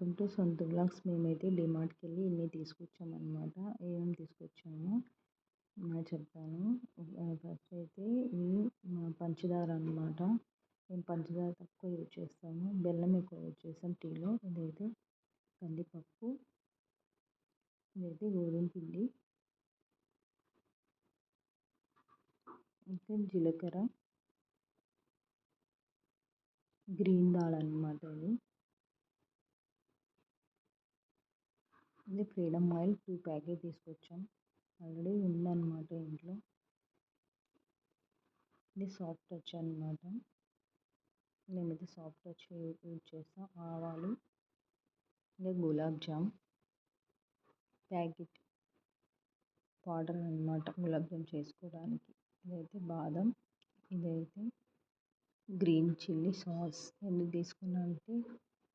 Welcome to సొంత blogs మేమైతే డిమార్ట్కి వెళ్ళి ఇన్ని తీసుకొచ్చామన్నమాట. ఏమేమి తీసుకొచ్చామో? నేను చెప్తాను ఫస్ట్ అయితే ఇవి పంచదార అన్నమాట. మేము పంచదార తక్కువ యూజ్ చేస్తాము. బెల్లం ఎక్కువ యూజ్ చేస్తాం టీలో. ఇదైతే కందిపప్పు. ఇదైతే గోధుమ పిండి. ఇంకా జీలకర్ర. గ్రీన్ దాల్ అనమాట ఇది. ఇది ఫ్రీడమ్ ఆయిల్ టూ ప్యాకెట్ తీసుకొచ్చాం. ఆల్రెడీ ఉందన్నమాట ఇంట్లో. ఇది సాఫ్ట్ టచ్ అనమాట మేమైతే సాఫ్ట్ టచ్ యూజ్ చేస్తాం. ఆవాలు ఇంకా గులాబ్ జామ్ ప్యాకెట్ పౌడర్ అనమాట గులాబ్ జామ్ చేసుకోవడానికి. ఇదైతే బాదం ఇదైతే గ్రీన్ చిల్లీ సాస్. ఎందుకు తీసుకున్నా అంటే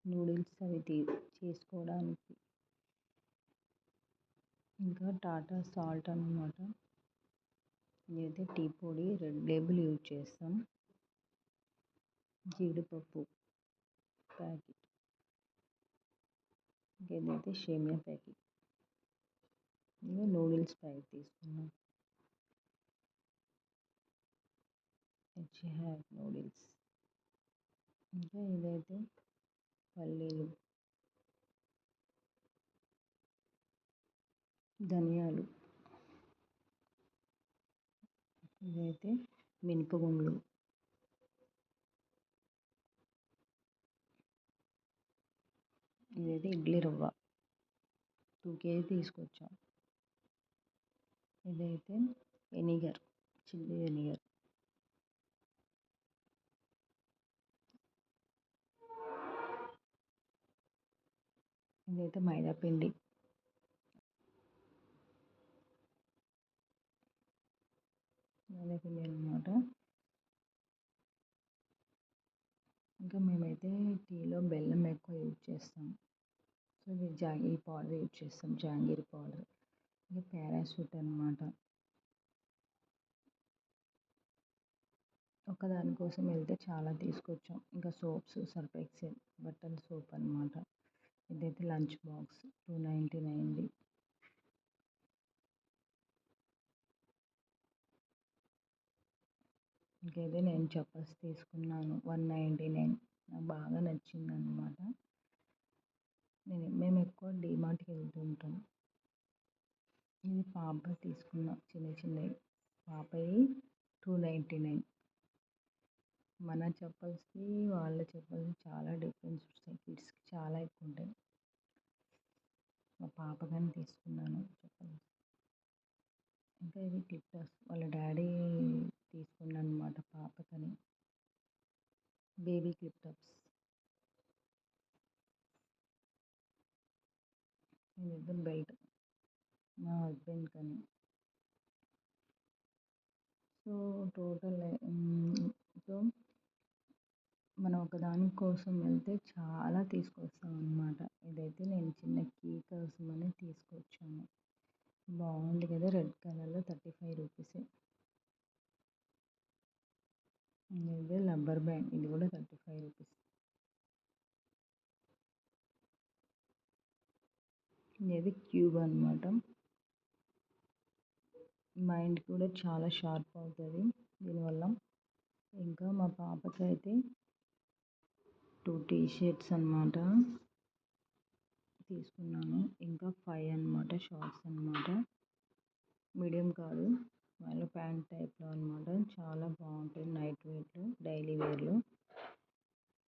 నూడిల్స్ అవి చేసుకోవడానికి. ఇంకా టాటా సాల్ట్ అనమాట ఇదైతే టీ పొడి రెడ్ లేబుల్ యూజ్ చేస్తాం. జీడిపప్పు ప్యాకెట్. ఇంకేదైతే? షేమియా ప్యాకెట్. ఇంకా నూడిల్స్ ప్యాకెట్ తీసుకున్నాం. హెచ్ నూడిల్స్. ఇంకా ఇదైతే పల్లీలు. ధనియాలు. ఇదైతే మినపగుండ్లు. ఇదైతే ఇడ్లీ రవ్వ. టూ కేజీ తీసుకొచ్చాం. ఇదైతే వెనిగర్ చిల్లీ వెనిగర్ ఇదైతే మైదా పిండి. మైదాపిండి అనమాట ఇంకా మేమైతే టీలో బెల్లం ఎక్కువ యూజ్ చేస్తాం. సో ఇది జాంగీ పౌడర్ యూజ్ చేస్తాం జాంగీర్ పౌడర్. ఇది పారాషూట్ అనమాట ఒకదానికోసం వెళ్తే చాలా తీసుకొచ్చాం. ఇంకా సోప్స్ సర్ఫ్ ఎక్సెల్ బట్టల సోప్ అనమాట ఇదైతే లంచ్ బాక్స్ టూ నైంటీ నైన్ది. ఇంకైతే నేను చెప్పల్స్ తీసుకున్నాను. వన్ నైంటీ నైన్ నాకు బాగా నచ్చింది అనమాట నేను మేము ఎక్కువ డిమార్ట్కి వెళ్తుంటాం ఇది పాప తీసుకున్న చిన్న చిన్నవి పాపవి టూ నైంటీ నైన్. మన చెప్పల్స్కి వాళ్ళ చెప్పల్స్ చాలా డిఫరెన్స్ వస్తాయి. కిడ్స్కి చాలా ఎక్కువ ఉంటాయి. మా పాప తీసుకున్నాను చెప్పల్స్ ఇంకా ఇది క్లిప్టర్స్ వాళ్ళ డాడీ తీసుకున్నాను అనమాట పాపకని బేబీ క్లిప్టర్స్ ఇద్దరు బయట మా హస్బెండ్ కానీ. సో టోటల్ సో మనం ఒక దాని కోసం వెళ్తే చాలా తీసుకొస్తాం అనమాట ఇదైతే నేను చిన్న కీ కోసం అని తీసుకొచ్చాను. బాగుంది కదా రెడ్ కలర్లో థర్టీ ఫైవ్ రూపీస్. ఇది రబ్బర్ బ్యాండ్ ఇది కూడా థర్టీ ఫైవ్ రూపీస్. ఇది క్యూబ్ అనమాట మైండ్ కూడా చాలా షార్ప్ అవుతుంది దీనివల్ల. ఇంకా మా పాపకి అయితే టూ టీ షర్ట్స్ అనమాట తీసుకున్నాను. ఇంకా ఫైవ్ అనమాట షార్ట్స్ అనమాట మీడియం కాదు. వాళ్ళు ప్యాంట్ టైప్లో అనమాట చాలా బాగుంటుంది నైట్ వేర్లు డైలీ వేర్లు.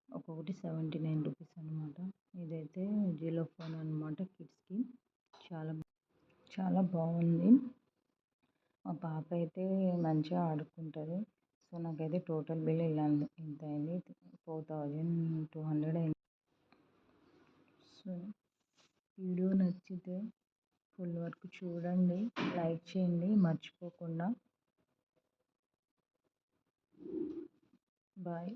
ఒక్కొక్కటి సెవెంటీ నైన్ రూపీస్ అనమాట ఇదైతే జిలో ఫోన్ అనమాట కిడ్స్కి. చాలా చాలా బాగుంది. మా పాప అయితే మంచిగా ఆడుకుంటుంది. సో నాకైతే టోటల్ బిల్ ఇలా ఇంత అయింది. ఫోర్ థౌజండ్ టూ హండ్రెడ్ అయింది. సో వీడియో నచ్చితే ఫుల్ వరకు చూడండి లైక్ చేయండి మర్చిపోకుండా. బాయ్